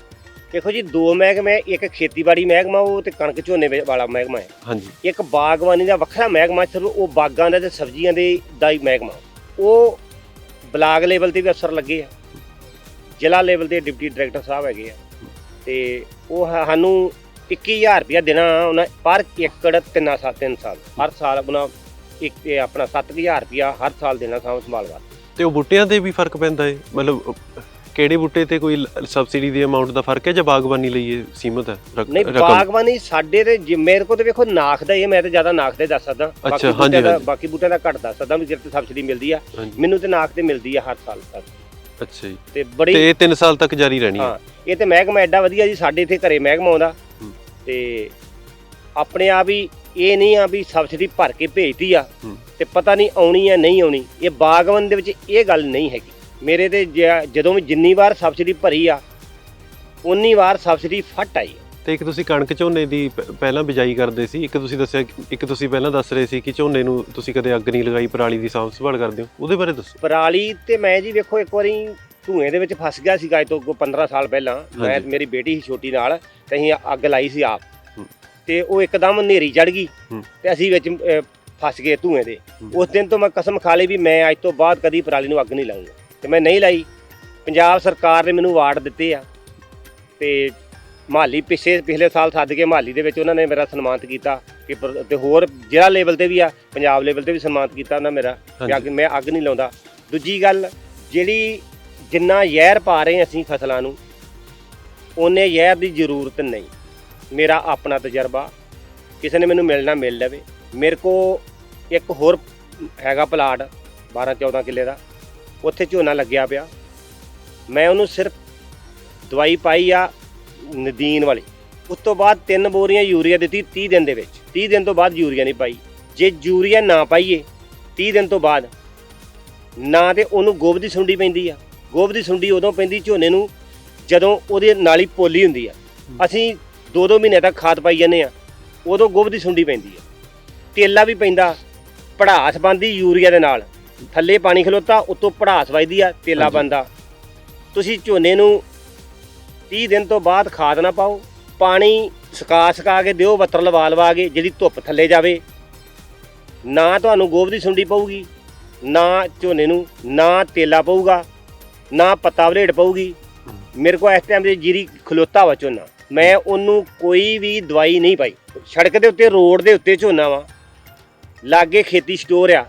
ਦੇਖੋ ਜੀ ਦੋ ਮਹਿਕਮੇ ਇੱਕ ਖੇਤੀਬਾੜੀ ਮਹਿਕਮਾ ਉਹ ਤੇ ਕਣਕ ਝੋਨੇ ਵਾਲਾ ਮਹਿਕਮਾ ਹੈ। ਹਾਂਜੀ। ਇੱਕ ਬਾਗਬਾਨੀ ਦਾ ਵੱਖਰਾ ਮਹਿਕਮਾ ਸਿਰਫ ਉਹ ਬਾਗਾਂ ਦਾ ਤੇ ਸਬਜ਼ੀਆਂ ਦੇ ਦਾ ਹੀ ਮਹਿਕਮਾ। ਉਹ ਬਲਾਕ ਲੈਵਲ ਤੇ ਵੀ ਅਫਸਰ ਲੱਗੇ ਆ। ਜ਼ਿਲ੍ਹਾ ਲੈਵਲ ਤੇ ਡਿਪਟੀ ਡਾਇਰੈਕਟਰ ਸਾਹਿਬ ਹੈਗੇ ਆ। ਤੇ ਉਹ ਸਾਨੂੰ 21000 ਰੁਪਇਆ ਦੇਣਾ ਉਹਨਾਂ ਪਰ ਏਕੜ ਤਿੰਨ ਸਾਲ ਤਿੰਨ ਸਾਲ। ਹਰ ਸਾਲ ਆਪਣਾ ਇੱਕ ਆਪਣਾ 7000 ਰੁਪਇਆ ਹਰ ਸਾਲ ਦੇਣਾ ਸਾਂਭ ਸੰਭਾਲ ਵਾਸਤੇ। ਤੇ ਉਹ ਬੂਟਿਆਂ ਤੇ ਵੀ ਫ਼ਰਕ ਪੈਂਦਾ ਹੈ ਮਤਲਬ ਕਿਹੜੇ ਬੂਟੇ ਤੇ ਕੋਈ ਸਬਸਿਡੀ ਦੀ ਅਮਾਉਂਟ ਦਾ ਫ਼ਰਕ ਹੈ ਜਾਂ ਬਾਗਬਾਨੀ ਲਈ ਇਹ ਸੀਮਤ ਹੈ? ਰਕ- ਨਹੀਂ ਰਕਮ? ਬਾਗਬਾਨੀ ਸਾਡੇ ਤੇ ਜਿ- ਮੇਰੇ ਕੋਲ ਤੇ ਵੇਖੋ ਨਾਖ ਦਾ ਹੀ ਹੈ ਮੈਂ ਤੇ ਜ਼ਿਆਦਾ ਨਾਖ ਦਾ ਹੀ ਦੱਸ ਸਕਦਾ। ਬਾਕੀ ਹਾਂਜੀ, ਬੂਟਿਆਂ ਦਾ ਹਾਂਜੀ। ਬਾਕੀ ਬੂਟਿਆਂ ਦਾ ਘੱਟ ਦੱਸ ਸਕਦਾ ਵੀ ਤੇ ਸਬਸਿਡੀ ਮਿਲਦੀ ਆ ਹਾਂਜੀ। ਮੈਨੂੰ ਤੇ ਨਾਖ ਤੇ ਮਿਲਦੀ ਆ ਹਰ ਸਾਲ ਤੱਕ ਅੱਛਾ ਜੀ। ਤੇ ਬੜੀ ਤੇ ਇਹ 3 ਸਾਲ ਤੱਕ ਜਾਰੀ ਰਹਿਣੀ ਹੈ ਹਾਂ ਇਹ ਤੇ ਮਹਿਕਮਾ ਐਡਾ ਵਧੀਆ ਜੀ ਸਾਡੇ ਇੱਥੇ ਘਰੇ ਮਹਿਕਮਾ ਆਉਂਦਾ। ਹੂੰ। ਤੇ ਆਪਣੇ ਆਪ ਹੀ ਇਹ ਨਹੀਂ ਆ ਵੀ ਸਬਸਿਡੀ ਭਰ ਕੇ ਭੇਜਦੀ ਆ। ਤੇ ਪਤਾ ਨਹੀਂ ਆਉਣੀ ਆ ਨਹੀਂ ਆਉਣੀ। ਇਹ ਬਾਗਵਨ ਦੇ ਵਿੱਚ ਇਹ ਗੱਲ ਨਹੀਂ ਹੈਗੀ। ਮੇਰੇ ਤੇ ਜਦੋਂ ਵੀ ਜਿੰਨੀ ਵਾਰ ਸਬਸਿਡੀ ਭਰੀ ਆ ਉਨੀ ਵਾਰ ਸਬਸਿਡੀ ਫਟ ਆਈ ਤੇ ਇੱਕ ਤੁਸੀਂ ਕਣਕ ਝੋਨੇ ਦੀ ਪਹਿਲਾਂ ਬਿਜਾਈ ਕਰਦੇ ਸੀ। ਇੱਕ ਤੁਸੀਂ ਦੱਸਿਆ ਇੱਕ ਤੁਸੀਂ ਪਹਿਲਾਂ ਦੱਸ ਰਹੇ ਸੀ ਕਿ ਝੋਨੇ ਨੂੰ ਤੁਸੀਂ ਕਦੇ ਅੱਗ ਨਹੀਂ ਲਗਾਈ ਪਰਾਲੀ ਦੀ ਸਾਂਭ ਸੰਭਾਲ ਕਰਦੇ ਹੋ। ਉਹਦੇ ਬਾਰੇ ਦੱਸੋ। ਪਰਾਲੀ ਤੇ ਮੈਂ ਜੀ ਵੇਖੋ ਇੱਕ ਵਾਰੀ ਧੂਏ ਦੇ ਵਿੱਚ ਫਸ ਗਿਆ ਸੀਗਾ ਅੱਜ ਤੋਂ ਕੋਈ 15 ਸਾਲ ਪਹਿਲਾਂ। ਮੈਂ। ਮੇਰੀ ਬੇਟੀ ਸੀ ਛੋਟੀ ਨਾਲ ਤੇ ਅਸੀਂ ਅੱਗ ਲਾਈ ਸੀ ਆਪ। ਤੇ ਉਹ ਇੱਕਦਮ ਹਨੇਰੀ ਚੜ ਗਈ। ਤੇ ਅਸੀਂ ਵਿੱਚ ਅਹ, ਫਸ ਗਏ ਧੂਏ ਦੇ। ਉਸ ਦਿਨ ਤੋਂ ਮੈਂ ਕਸਮ ਖਾ ਲਈ ਵੀ ਮੈਂ ਅੱਜ ਤੋਂ ਬਾਅਦ ਕਦੀ ਪਰਾਲੀ ਨੂੰ ਅੱਗ ਨਹੀਂ ਲਾਉਂਗਾ ਤੇ ਮੈਂ ਨਹੀਂ ਲਾਈ। ਪੰਜਾਬ ਸਰਕਾਰ ਨੇ ਮੈਨੂੰ ਅਵਾਰਡ ਦਿੱਤੇ ਆ। ਤੇ ਮਾਲੀ ਪਿਛੇ ਪਿਛਲੇ ਸਾਲ ਸੱਦ ਕੇ ਮਾਲੀ ਦੇ ਵਿੱਚ ਉਹਨਾਂ ਨੇ ਮੇਰਾ ਸਨਮਾਨਿਤ ਕੀਤਾ ਕਿ ਪਰ- ਤੇ ਹੋਰ ਜ਼ਿਲ੍ਹਾ ਲੈਵਲ ਤੇ ਵੀ ਆ ਪੰਜਾਬ ਲੈਵਲ ਤੇ ਵੀ ਸਨਮਾਨਿਤ ਕੀਤਾ ਉਹਨਾਂ ਮੇਰਾ ਕਿ ਅੱਗ ਮੈਂ ਅੱਗ ਨਹੀਂ ਲਾਉਂਦਾ। ਦੂਜੀ ਗੱਲ ਜਿਹੜੀ ਜਿੰਨਾ ਜ਼ਹਿਰ ਪਾ ਰਹੇ ਅਸੀਂ ਫਸਲਾਂ ਨੂੰ ਉਹਨੇ ਜ਼ਹਿਰ ਦੀ ਜ਼ਰੂਰਤ ਨਹੀਂ। ਮੇਰਾ ਆਪਣਾ ਤਜਰਬਾ ਕਿਸੇ ਨੇ ਮੈਨੂੰ ਮਿਲਣਾ ਮਿਲ ਲਵੇ। ਮੇਰੇ ਕੋ ਇੱਕ ਹੋਰ ਹੈਗਾ ਪਲਾਟ 12 14 ਕਿੱਲੇ ਦਾ। ਉੱਥੇ ਝੋਨਾ ਲੱਗਿਆ ਪਿਆ। ਮੈਂ ਉਹਨੂੰ ਸਿਰਫ ਦਵਾਈ ਪਾਈ ਆ ਨਦੀਨ ਵਾਲੀ। ਉਸ ਤੋਂ ਬਾਅਦ ਤਿੰਨ ਬੋਰੀਆਂ ਯੂਰੀਆ ਦਿੱਤੀ 30 ਦਿਨ ਦੇ ਵਿੱਚ। 30 ਦਿਨ ਤੋਂ ਬਾਅਦ ਯੂਰੀਆ ਨਹੀਂ ਪਾਈ। ਜੇ ਯੂਰੀਆ ਨਾ ਪਾਈਏ 30 ਦਿਨ ਤੋਂ ਬਾਅਦ ਨਾ ਤੇ ਉਹਨੂੰ ਗੋਬ ਦੀ ਸੁੰਡੀ ਪੈਂਦੀ ਆ। ਗੋਬ ਦੀ ਸੁੰਡੀ ਉਦੋਂ ਪੈਂਦੀ ਝੋਨੇ ਨੂੰ ਜਦੋਂ ਉਹਦੇ ਨਾਲੀ ਪੋਲੀ ਹੁੰਦੀ ਆ। ਅਸੀਂ ਦੋ ਦੋ ਮਹੀਨੇ ਤੱਕ ਖਾਦ ਪਾਈ ਜਾਂਦੇ ਆ ਉਦੋਂ ਗੋਬ ਦੀ ਸੁੰਡੀ ਪੈਂਦੀ ਆ। ਤੇਲਾ ਵੀ ਪੈਂਦਾ ਪੜਾਸ ਬੰਦੀ ਯੂਰੀਆ ਦੇ ਨਾਲ। ਥੱਲੇ ਪਾਣੀ ਖਲੋਤਾ ਉੱਤੋਂ ਪੜਾਸ ਵੱਜਦੀ ਆ ਤੇਲਾ। ਬੰਦਾ ਤੁਸੀਂ ਝੋਨੇ ਨੂੰ 30 ਦਿਨ ਤੋਂ ਬਾਅਦ ਖਾਦ ਨਾ ਪਾਓ ਪਾਣੀ ਸੁਕਾ ਸੁਕਾ ਕੇ ਦਿਓ ਬੱਤਰ ਲਵਾ ਲਵਾ ਕੇ ਜਿਹੜੀ ਧੁੱਪ ਥੱਲੇ ਜਾਵੇ। ਨਾ ਤੁਹਾਨੂੰ ਗੋਬ ਦੀ ਸੁੰਡੀ ਪਊਗੀ ਨਾ ਝੋਨੇ ਨੂੰ ਨਾ ਤੇਲਾ ਪਊਗਾ ਨਾ ਪੱਤਾ ਵਲੇਟ ਪਊਗੀ। ਮੇਰੇ ਕੋਲ ਇਸ ਟਾਈਮ ਦੇ ਜੀਰੀ ਖਲੋਤਾ ਵਾ ਝੋਨਾ। ਮੈਂ ਉਹਨੂੰ ਕੋਈ ਵੀ ਦਵਾਈ ਨਹੀਂ ਪਾਈ। ਸੜਕ ਦੇ ਉੱਤੇ, ਰੋਡ ਦੇ ਉੱਤੇ ਝੋਨਾ ਵਾ। ਲਾਗੇ ਖੇਤੀ ਸਟੋਰ ਆ।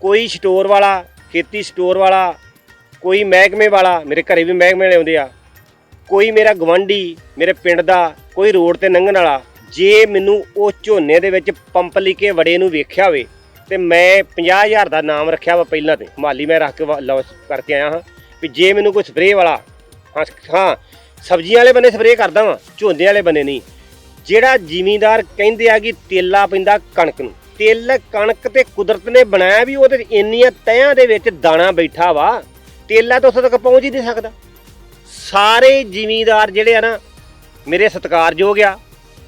ਕੋਈ ਸਟੋਰ ਵਾਲਾ, ਖੇਤੀ ਸਟੋਰ ਵਾਲਾ, ਕੋਈ ਮਹਿਕਮੇ ਵਾਲਾ, ਮੇਰੇ ਘਰੇ ਵੀ ਮਹਿਕਮੇ ਵਾਲੇ ਆਉਂਦੇ ਆ। ਕੋਈ ਮੇਰਾ ਗਵੰਡੀ ਮੇਰੇ ਪਿੰਡ ਦਾ, ਕੋਈ ਰੋਡ ਤੇ ਲੰਘਣ ਵਾਲਾ, ਜੇ ਮੈਨੂੰ ਉਹ ਝੋਨੇ ਦੇ ਵਿੱਚ ਪੰਪ ਲਈ ਕੇ ਵੜੇ ਨੂੰ ਵੇਖਿਆ ਹੋਵੇ, ਤੇ ਮੈਂ 50000 ਦਾ ਨਾਮ ਰੱਖਿਆ ਵਾ ਪਹਿਲਾਂ ਤੇ। ਮਾਲੀ ਮੈਂ ਰੱਖ ਕੇ ਵਾ- ਲੌਸ ਕਰਕੇ ਆਇਆ ਹਾਂ। ਵੀ ਜੇ ਮੈਨੂੰ ਕੋਈ ਸਪਰੇਅ ਵਾਲਾ, ਹਾਂ ਹਾਂ ਸਬਜ਼ੀਆਂ ਵਾਲੇ ਬੰਨੇ ਸਪਰੇਅ ਕਰਦਾ ਵਾਂ, ਝੋਨੇ ਵਾਲੇ ਬੰਨੇ ਨਹੀਂ। ਜਿਹੜਾ ਜ਼ਿਮੀਂਦਾਰ ਕਹਿੰਦੇ ਆ ਕਿ ਤੇਲਾ ਪੈਂਦਾ ਕਣਕ ਨੂੰ। ਤਿਲ, ਕਣਕ ਤੇ ਕੁਦਰਤ ਨੇ ਬਣਾਇਆ ਵੀ ਉਹਦੇ ਇੰਨੀਆਂ ਤਹਿਆਂ ਦੇ ਵਿੱਚ ਦਾਣਾ ਬੈਠਾ ਵਾ। ਤੇਲਾ ਤਾਂ ਉੱਥੇ ਤੱਕ ਪਹੁੰਚ ਹੀ ਨਹੀਂ ਸਕਦਾ। ਸਾਰੇ ਜ਼ਿਮੀਂਦਾਰ ਜਿਹੜੇ ਆ ਨਾ, ਮੇਰੇ ਸਤਿਕਾਰਯੋਗ ਆ,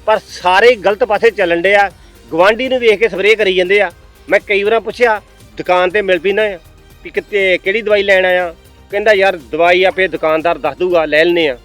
ਪਰ ਸਾਰੇ ਗਲਤ ਪਾਸੇ ਚੱਲਣ ਦੇ ਆ। ਗਵਾਂਢੀ ਨੂੰ ਵੇਖ ਕੇ ਸਪਰੇਅ ਕਰੀ ਜਾਂਦੇ ਆ। ਮੈਂ ਕਈ ਵਾਰਾਂ ਪੁੱਛਿਆ, ਦੁਕਾਨ ਤੇ ਮਿਲ ਪੀਣਾ ਆ, ਵੀ ਕਿਤੇ ਕਿਹੜੀ ਦਵਾਈ ਲੈਣ ਆਇਆ? ਕਹਿੰਦਾ, ਯਾਰ, ਦਵਾਈ ਆਪੇ ਦੁਕਾਨਦਾਰ ਦੱਸ ਦੂਗਾ, ਲੈ ਲੈਨੇ ਆ।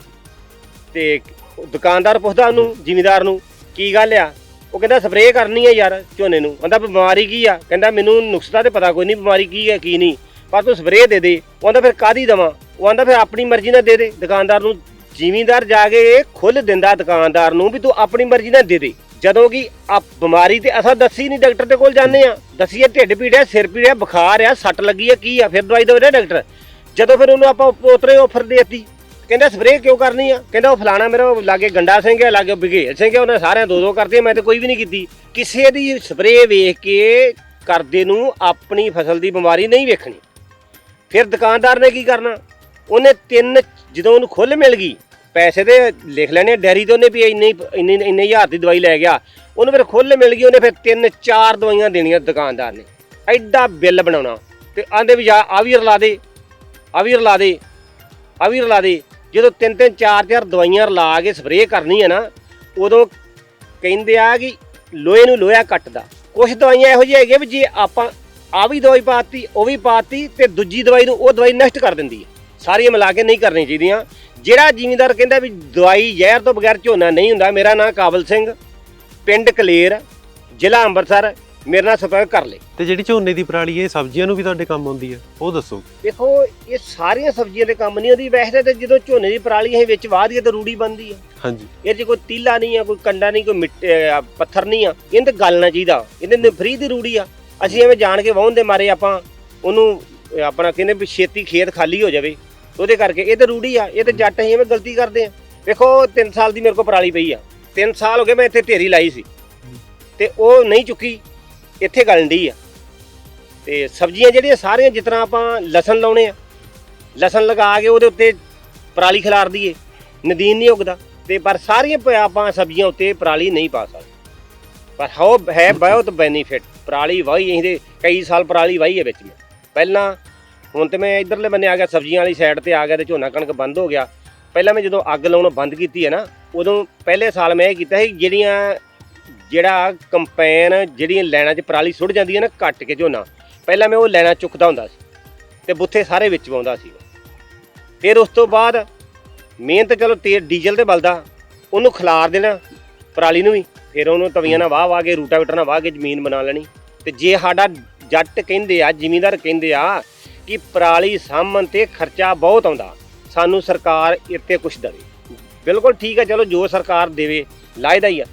ਤੇ ਦੁਕਾਨਦਾਰ ਪੁੱਛਦਾ ਉਹਨੂੰ, ਜ਼ਿਮੀਂਦਾਰ ਨੂੰ, ਕੀ ਗੱਲ ਆ? ਉਹ ਕਹਿੰਦਾ ਸਪਰੇਅ ਕਰਨੀ ਆ ਯਾਰ ਝੋਨੇ ਨੂੰ। ਕਹਿੰਦਾ ਬਿਮਾਰੀ ਕੀ ਆ? ਕਹਿੰਦਾ, ਮੈਨੂੰ ਨੁਕਸਾ ਤੇ ਪਤਾ ਕੋਈ ਨਹੀਂ ਬਿਮਾਰੀ ਕੀ ਹੈ, ਕੀ ਨਹੀਂ। ਪਰ ਤੂੰ ਸਪਰੇਅ ਦੇ ਦੇ। ਉਹ ਕਹਿੰਦਾ, ਫਿਰ ਕਾਦੀ ਦਵਾਂ? ਉਹ ਕਹਿੰਦਾ, ਫਿਰ ਆਪਣੀ ਮਰਜ਼ੀ ਨਾਲ ਦੇ ਦੇ। ਦੁਕਾਨਦਾਰ ਨੂੰ, ਜ਼ਿਮੀਂਦਾਰ ਜਾ ਕੇ ਖੁੱਲ ਦਿੰਦਾ ਦੁਕਾਨਦਾਰ ਨੂੰ ਵੀ ਤੂੰ ਆਪਣੀ ਮਰਜ਼ੀ ਨਾਲ ਦੇ ਦੇ। ਜਦੋਂ ਕਿ ਆ ਬਿਮਾਰੀ ਤੇ ਅਸਾਂ ਦੱਸੀ ਨਹੀਂ ਡਾਕਟਰ ਦੇ ਕੋਲ ਜਾਂਦੇ ਆ। ਦੱਸੀਏ ਢਿੱਡ ਪੀੜ ਹੈ ਸਿਰ ਪੀੜ ਹੈ ਬੁਖਾਰ ਆ, ਸੱਟ ਲੱਗੀ ਆ, ਕੀ ਆ? ਫਿਰ ਦਵਾਈ ਦੇਵੇ ਰਿਹਾ ਡਾਕਟਰ। ਜਦੋਂ ਫਿਰ ਉਹਨੂੰ ਆਪਾਂ ਉਤਰੇ ਆਫਰ ਦੇਤੀ ਕਹਿੰਦਾ ਸਪਰੇਅ ਕਿਉਂ ਕਰਨੀ ਆ? ਕਹਿੰਦਾ ਉਹ ਫਲਾਣਾ ਮੇਰਾ ਉਹ ਲਾਗੇ ਗੰਡਾ ਸਿੰਘ ਆ, ਲਾਗੇ ਬਗੇਲ ਸਿੰਘ ਆ, ਉਹਨੇ ਸਾਰਿਆਂ ਦੋ ਦੋ ਕਰਤੀ ਮੈਂ ਤੇ ਕੋਈ ਵੀ ਨਹੀਂ ਕੀਤੀ। ਕਿਸੇ ਦੀ ਸਪਰੇਅ ਵੇਖ ਕੇ ਕਰਦੇ ਨੂੰ ਆਪਣੀ ਫਸਲ ਦੀ ਬਿਮਾਰੀ ਨਹੀਂ ਵੇਖਣੀ। ਫਿਰ ਦੁਕਾਨਦਾਰ ਨੇ ਕੀ ਕਰਨਾ? ਉਹਨੇ ਤਿੰਨ ਜਦੋਂ ਉਹਨੂੰ ਖੁੱਲ ਮਿਲ ਗਈ, ਪੈਸੇ ਦੇ ਲਿਖ ਲੈਣੇ ਡੈਰੀ ਤੋਂ ਉਹਨੇ ਵੀ ਇੰਨੇ ਇੰਨੇ ਇੰਨੇ ਹਜ਼ਾਰ ਦੀ ਦਵਾਈ ਲੈ ਗਿਆ। ਉਹਨੂੰ ਫਿਰ ਖੁੱਲ ਮਿਲ ਗਈ, ਉਹਨੇ ਫਿਰ ਤਿੰਨ ਚਾਰ ਦਵਾਈਆਂ ਦੇਣੀਆਂ ਦੁਕਾਨਦਾਰ ਨੇ। ਐਡਾ ਬਿੱਲ ਬਣਾਉਣਾ। ਤੇ ਆਂਦੇ ਵੀ ਜਾ, ਆ ਵੀ ਰਲਾ ਦੇ, ਆ ਵੀ ਰਲਾ ਦੇ, ਆ ਵੀ ਰਲਾ ਦੇ। ਜਦੋਂ ਤਿੰਨ ਤਿੰਨ ਚਾਰ ਚਾਰ ਦਵਾਈਆਂ ਲਾ ਕੇ ਸਪਰੇਅ ਕਰਨੀ ਹੈ ਨਾ, ਉਦੋਂ ਕਹਿੰਦੇ ਆ ਕਿ ਲੋਹੇ ਨੂੰ ਲੋਹਾ ਕੱਟਦਾ। ਕੁਝ ਦਵਾਈਆਂ ਇਹੋ ਜਿਹੀਆਂ ਹੈਗੀਆਂ ਵੀ ਜੇ ਆਪਾਂ ਆ ਵੀ ਦਵਾਈ ਪਾਤੀ, ਉਹ ਵੀ ਪਾਤੀ ਤੇ ਦੂਜੀ ਦਵਾਈ ਨੂੰ ਉਹ ਦਵਾਈ ਨਸ਼ਟ ਕਰ ਦਿੰਦੀ ਹੈ। ਸਾਰੀਆਂ ਮਿਲਾ ਕੇ ਨਹੀਂ ਕਰਨੀਆਂ ਚਾਹੀਦੀਆਂ। ਜਿਹੜਾ ਜ਼ਿਮੀਂਦਾਰ ਕਹਿੰਦਾ ਵੀ ਦਵਾਈ ਜ਼ਹਿਰ ਤੋਂ ਬਗੈਰ ਝੋਨਾ ਨਹੀਂ ਹੁੰਦਾ, ਮੇਰਾ ਨਾਮ ਕਾਬਲ ਸਿੰਘ, ਪਿੰਡ ਕਲੇਰ, ਜ਼ਿਲ੍ਹਾ ਅੰਮ੍ਰਿਤਸਰ ਮੇਰੇ ਨਾਲ ਸੰਪਰਕ ਕਰ ਲੈ। ਤੇ ਜਿਹੜੀ ਝੋਨੇ ਦੀ ਪਰਾਲੀ ਹੈ ਇਹ ਸਬਜ਼ੀਆਂ ਨੂੰ ਵੀ ਤੁਹਾਡੇ ਕੰਮ ਆਉਂਦੀ ਹੈ ਉਹ ਦੱਸੋ। ਦੇਖੋ ਇਹ ਸਾਰੀਆਂ ਸਬਜ਼ੀਆਂ ਦੇ ਕੰਮ ਨਹੀਂ ਆਉਂਦੀ। ਵੈਸੇ ਤਾਂ ਜਦੋਂ ਝੋਨੇ ਦੀ ਪਰਾਲੀ ਇਹ ਵਿੱਚ ਵਾਹ ਦਈਏ ਤਾਂ ਰੂੜੀ ਬਣਦੀ ਆ ਹਾਂਜੀ। ਇਹ 'ਚ ਕੋਈ ਤੀਲਾ ਨਹੀਂ ਆ ਕੋਈ ਕੰਡਾ ਨਹੀਂ ਕੋਈ ਮਿੱਟੇ ਆ, ਪੱਥਰ ਨਹੀਂ ਆ। ਇਹਨੂੰ ਤਾਂ ਗਲਣਾ ਚਾਹੀਦਾ। ਇਹਦੇ ਨੇ ਫਰੀ ਦੀ ਰੂੜੀ ਆ। ਅਸੀਂ ਐਵੇਂ ਜਾਣ ਕੇ ਵਾਹੁਣ ਦੇ ਮਾਰੇ ਆਪਾਂ ਉਹਨੂੰ ਅਹ, ਆਪਣਾ ਕਹਿੰਦੇ ਵੀ ਛੇਤੀ ਖੇਤ ਖਾਲੀ ਹੋ ਜਾਵੇ। ਉਹਦੇ ਕਰਕੇ ਇਹ ਤਾਂ ਰੂੜੀ ਆ ਇਹ ਤਾਂ ਜੱਟ ਅਸੀਂ ਐਵੇਂ ਗਲਤੀ ਕਰਦੇ ਆ। ਵੇਖੋ 3 ਸਾਲ ਦੀ ਮੇਰੇ ਕੋਲ ਪਰਾਲੀ ਪਈ ਆ। 3 ਸਾਲ ਹੋ ਗਏ ਮੈਂ ਇੱਥੇ ਢੇਰੀ ਲਾਈ ਸੀ। ਤੇ ਉਹ ਨਹੀਂ ਚੁੱਕੀ। ਇੱਥੇ ਗਲਣ ਡਈ ਆ। ਤੇ ਸਬਜ਼ੀਆਂ ਜਿਹੜੀਆਂ ਸਾਰੀਆਂ ਜਿਸ ਤਰ੍ਹਾਂ ਆਪਾਂ ਲਸਣ ਲਾਉਣੇ ਆ, ਲਸਣ ਲਗਾ ਕੇ ਉਹਦੇ ਉੱਤੇ ਪਰਾਲੀ ਖਿਲਾਰ ਦਈਏ, ਨਦੀਨ ਨਹੀਂ ਉਗਦਾ, ਤੇ ਪਰ ਸਾਰੀਆਂ ਪ- ਆਪਾਂ ਸਬਜ਼ੀਆਂ ਉੱਤੇ ਪਰਾਲੀ ਨਹੀਂ ਪਾ ਸਕਦੇ। ਪਰ ਹੋ ਹੈ ਬਹੁਤ ਬੈਨੀਫਿਟ ਪਰਾਲੀ ਵਾਹੀ ਇਹਦੇ ਕਈ ਸਾਲ ਪਰਾਲੀ ਵਾਹੀ ਹੈ ਵਿੱਚ ਮੈਂ ਪਹਿਲਾਂ ਹੁਣ ਤੇ ਮੈਂ ਇਧਰਲੇ ਬੰਨੇ ਆ ਗਿਆ, ਸਬਜ਼ੀਆਂ ਵਾਲੀ ਸਾਈਡ ਤੇ ਆ ਗਿਆ ਤੇ ਝੋਨਾ ਕਣਕ ਬੰਦ ਹੋ ਗਿਆ। ਪਹਿਲਾਂ ਮੈਂ ਜਦੋਂ ਅੱਗ ਲਾਉਣਾ ਬੰਦ ਕੀਤੀ ਹੈ ਨਾ, ਉਦੋਂ ਪਹਿਲੇ ਸਾਲ ਮੈਂ ਇਹ ਕੀਤਾ ਸੀ, ਜਿਹੜੀਆਂ ਜਿਹੜਾ ਕੰਪੈਨ ਜਿਹੜੀਆਂ ਲੈਣਾ 'ਚ ਪਰਾਲੀ ਸੁੱਟ ਜਾਂਦੀ ਹੈ ਨਾ ਕੱਟ ਕੇ ਝੋਨਾ, ਪਹਿਲਾਂ ਮੈਂ ਉਹ ਲੈਣਾ ਚੁੱਕਦਾ ਹੁੰਦਾ ਸੀ ਤੇ ਬੁੱਥੇ ਸਾਰੇ ਵਿੱਚ ਪਾਉਂਦਾ ਸੀ। ਫਿਰ ਉਸ ਤੋਂ ਬਾਅਦ ਮਿਹਨਤ ਚਲੋ ਤੇ ਡੀਜ਼ਲ ਤੇ ਬਲਦਾ, ਉਹਨੂੰ ਖਿਲਾਰ ਦੇਣਾ ਪਰਾਲੀ ਨੂੰ ਵੀ, ਫਿਰ ਉਹਨੂੰ ਤਵੀਆਂ ਨਾਲ ਵਾਹ ਵਾਹ ਕੇ ਰੂਟਾਵੇਟਰ ਨਾਲ ਵਾਹ ਕੇ ਜ਼ਮੀਨ ਬਣਾ ਲੈਣੀ। ਤੇ ਜੇ ਸਾਡਾ ਜੱਟ ਕਹਿੰਦੇ ਆ, ਜ਼ਿਮੀਂਦਾਰ ਕਹਿੰਦੇ ਆ ਕਿ ਪਰਾਲੀ ਸਾਂਭਣ ਤੇ ਖਰਚਾ ਬਹੁਤ ਆਉਂਦਾ, ਸਾਨੂੰ ਸਰਕਾਰ ਇੱਥੇ ਕੁਛ ਦੇਵੇ। ਬਿਲਕੁਲ ਠੀਕ ਹੈ ਚਲੋ ਜੋ ਸਰਕਾਰ ਦੇਵੇ ਲਾਇਦਾ ਹੀ ਆ।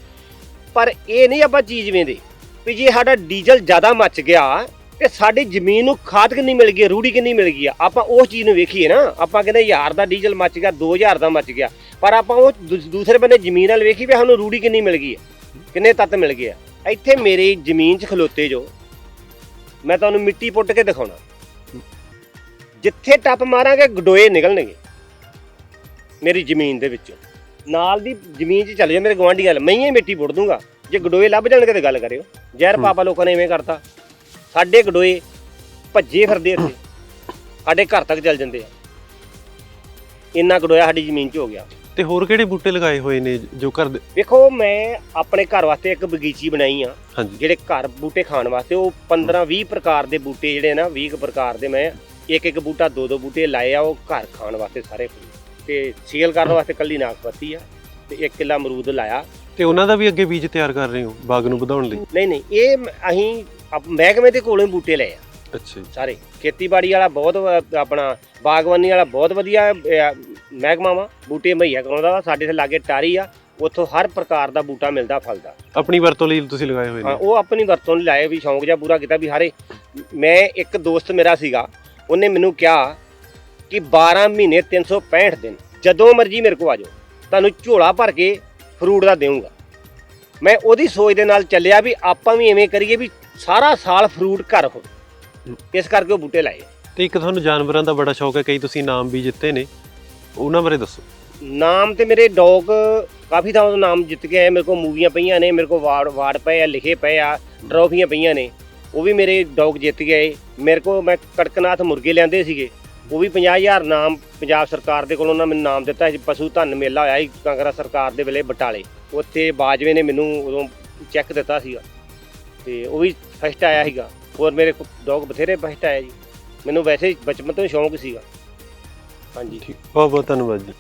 ਪਰ ਇਹ ਨਹੀਂ ਆਪਾਂ ਚੀਜ਼ ਵੇਂਦੇ ਵੀ ਜੇ ਸਾਡਾ ਡੀਜ਼ਲ ਜ਼ਿਆਦਾ ਮੱਚ ਗਿਆ ਤੇ ਸਾਡੀ ਜ਼ਮੀਨ ਨੂੰ ਖਾਦ ਕਿੰਨੀ ਮਿਲ ਗਈ ਹੈ, ਰੂੜੀ ਕਿੰਨੀ ਮਿਲ ਗਈ ਆ। ਆਪਾਂ ਉਸ ਚੀਜ਼ ਨੂੰ ਵੇਖੀਏ ਨਾ। ਆਪਾਂ ਕਹਿੰਦੇ 1000 ਦਾ ਡੀਜ਼ਲ ਮੱਚ ਗਿਆ 2000 ਦਾ ਮੱਚ ਗਿਆ। ਪਰ ਆਪਾਂ ਉਹ ਦੂ- ਦੂਸਰੇ ਬੰਨੇ ਜ਼ਮੀਨ ਨਾਲ ਵੇਖੀ ਵੀ ਸਾਨੂੰ ਰੂੜੀ ਕਿੰਨੀ ਮਿਲ ਗਈ ਹੈ ਕਿੰਨੇ ਤੱਤ ਮਿਲ ਗਏ ਆ। ਇੱਥੇ ਮੇਰੀ ਜ਼ਮੀਨ 'ਚ ਖਲੋਤੇ ਜੋ। ਮੈਂ ਤੁਹਾਨੂੰ ਮਿੱਟੀ ਪੁੱਟ ਕੇ ਦਿਖਾਉਣਾ। ਜਿੱਥੇ ਟੱਪ ਮਾਰਾਂਗੇ ਗਡੋਏ ਨਿਕਲਣਗੇ। ਮੇਰੀ ਜ਼ਮੀਨ ਦੇ ਵਿੱਚੋਂ। ਨਾਲ ਦੀ ਜ਼ਮੀਨ 'ਚ ਚੱਲ ਜਾ ਮੇਰੇ ਗਵਾਂਢੀਆਂ ਨਾਲ। ਮੈਂ ਹੀ ਮਿੱਟੀ ਪੁੱਟ ਦੂੰਗਾ। ਜੇ ਗਡੋਏ ਲੱਭ ਜਾਣਗੇ ਤੇ ਗੱਲ ਕਰਿਓ। ਜ਼ਹਿਰ। ਪਾਪਾ ਲੋਕਾਂ ਨੇ ਐਵੇਂ ਕਰਤਾ। ਸਾਡੇ ਗਡੋਏ ਭੱਜੇ ਫਿਰਦੇ ਇੱਥੇ। ਸਾਡੇ ਘਰ ਤੱਕ ਚੱਲ ਜਾਂਦੇ ਆ। ਇੰਨਾ ਗਡੋਇਆ ਸਾਡੀ ਜ਼ਮੀਨ 'ਚ ਹੋ ਗਿਆ। ਤੇ ਹੋਰ ਕਿਹੜੇ ਬੂਟੇ ਲਗਾਏ ਹੋਏ ਨੇ ਜੋ ਘਰ ਦੇ ਵੇਖੋ ਮੈਂ ਆਪਣੇ ਘਰ ਵਾਸਤੇ ਇੱਕ ਬਗੀਚੀ ਬਣਾਈ ਆ। ਹਾਂਜੀ। ਜਿਹੜੇ ਘਰ ਬੂਟੇ ਖਾਣ ਵਾਸਤੇ ਉਹ 15 20 ਪ੍ਰਕਾਰ ਦੇ ਬੂਟੇ ਜਿਹੜੇ ਨਾ 20 ਕੁ ਪ੍ਰਕਾਰ ਦੇ ਮੈਂ ਇੱਕ ਇੱਕ ਬੂਟਾ ਦੋ ਦੋ ਬੂਟੇ ਲਾਏ ਆ ਉਹ ਘਰ ਖਾਣ ਵਾਸਤੇ ਸਾਰੇ ਤੇ ਸੇਲ ਕਰਨ ਵਾਸਤੇ ਕੱਲੀ ਨਾਗਪਤੀ ਆ ਤੇ ਇੱਕ ਕਿੱਲਾ ਅਮਰੂਦ ਲਾਇਆ। ਤੇ ਉਹਨਾਂ ਦਾ ਵੀ ਅੱਗੇ ਬੀਜ ਤਿਆਰ ਕਰ ਰਹੇ ਹੋ ਬਾਗ ਨੂੰ ਵਧਾਉਣ ਲਈ? ਨਹੀਂ ਨਹੀਂ ਇਹ ਅਸੀਂ ਆਪ- ਮਹਿਕਮੇ ਦੇ ਕੋਲੋਂ ਹੀ ਬੂਟੇ ਲਏ ਆ। ਅੱਛਾ ਜੀ। ਸਾਰੇ। ਖੇਤੀਬਾੜੀ ਵਾਲਾ ਬਹੁਤ ਵ- ਆਪਣਾ ਬਾਗਬਾਨੀ ਵਾਲਾ ਬਹੁਤ ਵਧੀਆ ਅਹ, ਮਹਿਕਮਾ ਵਾ। ਬੂਟੇ ਮੁਹੱਈਆ ਕਰਾਉਂਦਾ ਵਾ ਸਾਡੇ ਇੱਥੇ ਲਾਗੇ ਟਾਰੀ ਆ। ਉੱਥੋਂ ਹਰ ਪ੍ਰਕਾਰ ਦਾ ਬੂਟਾ ਮਿਲਦਾ ਫਲ ਦਾ। ਆਪਣੀ ਵਰਤੋਂ ਲਈ ਤੁਸੀਂ ਲਗਾਏ ਹੋਏ ਹਾਂ ਨੇ ਉਹ ਆਪਣੀ ਵਰਤੋਂ ਲਈ ਲਾਏ ਵੀ ਸ਼ੌਂਕ ਜਿਹਾ ਪੂਰਾ ਕੀਤਾ ਵੀ ਹਾਰੇ ਮੈਂ ਇੱਕ ਦੋਸਤ ਮੇਰਾ ਸੀਗਾ ਉਹਨੇ ਮੈਨੂੰ ਕਿਹਾ ਕਿ 12 ਮਹੀਨੇ 365 ਦਿਨ ਜਦੋਂ ਮਰਜ਼ੀ ਮੇਰੇ ਕੋਲ ਆ ਜਾਓ ਤੁਹਾਨੂੰ ਝੋਲਾ ਭਰ ਕੇ ਫਰੂਟ ਦਾ ਦੇਵਾਂਗਾ ਮੈਂ ਉਹਦੀ ਸੋਚ ਦੇ ਨਾਲ ਚੱਲਿਆ ਵੀ ਆਪਾਂ ਵੀ ਐਵੇਂ ਕਰੀਏ ਵੀ ਸਾਰਾ ਸਾਲ ਫਰੂਟ ਘਰ ਹੋ ਇਸ ਕਰਕੇ ਉਹ ਬੂਟੇ ਲਾਏ ਤੇ ਇੱਕ ਤੁਹਾਨੂੰ ਜਾਨਵਰਾਂ ਦਾ ਬੜਾ ਸ਼ੌਕ ਹੈ ਕਈ ਤੁਸੀਂ ਨਾਮ ਵੀ ਜਿੱਤੇ ਨੇ ਉਹਨਾਂ ਬਾਰੇ ਦੱਸੋ। ਨਾਮ ਤੇ ਮੇਰੇ ਡੌਗ ਕਾਫੀ ਥਾਂ ਤੋਂ ਨਾਮ ਜਿੱਤ ਕੇ ਆਏ ਮੇਰੇ ਕੋਲ ਮੂਵੀਆਂ ਪਈਆਂ ਨੇ ਮੇਰੇ ਕੋਲ ਵਾਰਡ ਵਾਰਡ ਪਏ ਆ ਲਿਖੇ ਪਏ ਆ ਟਰੋਫੀਆਂ ਪਈਆਂ ਨੇ ਉਹ ਵੀ ਮੇਰੇ ਡੌਗ ਜਿੱਤ ਗਏ ਮੇਰੇ ਕੋਲ ਮੈਂ ਕੜਕਨਾਥ ਮੁਰਗੇ ਲਿਆਂਦੇ ਸੀਗੇ। ਉਹ ਵੀ 50000 ਨਾਮ ਪੰਜਾਬ ਸਰਕਾਰ ਦੇ ਕੋਲੋਂ ਉਹਨਾਂ ਮੈਨੂੰ ਨਾਮ ਦਿੱਤਾ ਸੀ, ਪਸ਼ੂ ਧਨ ਮੇਲਾ ਹੋਇਆ ਸੀ ਕਾਂਗਰਸ ਸਰਕਾਰ ਦੇ ਵੇਲੇ ਬਟਾਲੇ। ਉੱਥੇ ਬਾਜਵੇ ਨੇ ਮੈਨੂੰ ਉਦੋਂ ਚੈੱਕ ਦਿੱਤਾ ਸੀਗਾ। ਤੇ ਉਹ ਵੀ ਫਸਟ ਆਇਆ ਸੀਗਾ। ਹੋਰ ਮੇਰੇ ਡੌਗ ਬਥੇਰੇ ਫਸਟ ਆਇਆ ਜੀ। ਮੈਨੂੰ ਵੈਸੇ ਬਚਪਨ ਤੋਂ ਹੀ ਸ਼ੌਂਕ ਸੀਗਾ। ਹਾਂਜੀ। ਠੀਕ ਬਹੁਤ ਬਹੁਤ ਧੰਨਵਾਦ ਜੀ।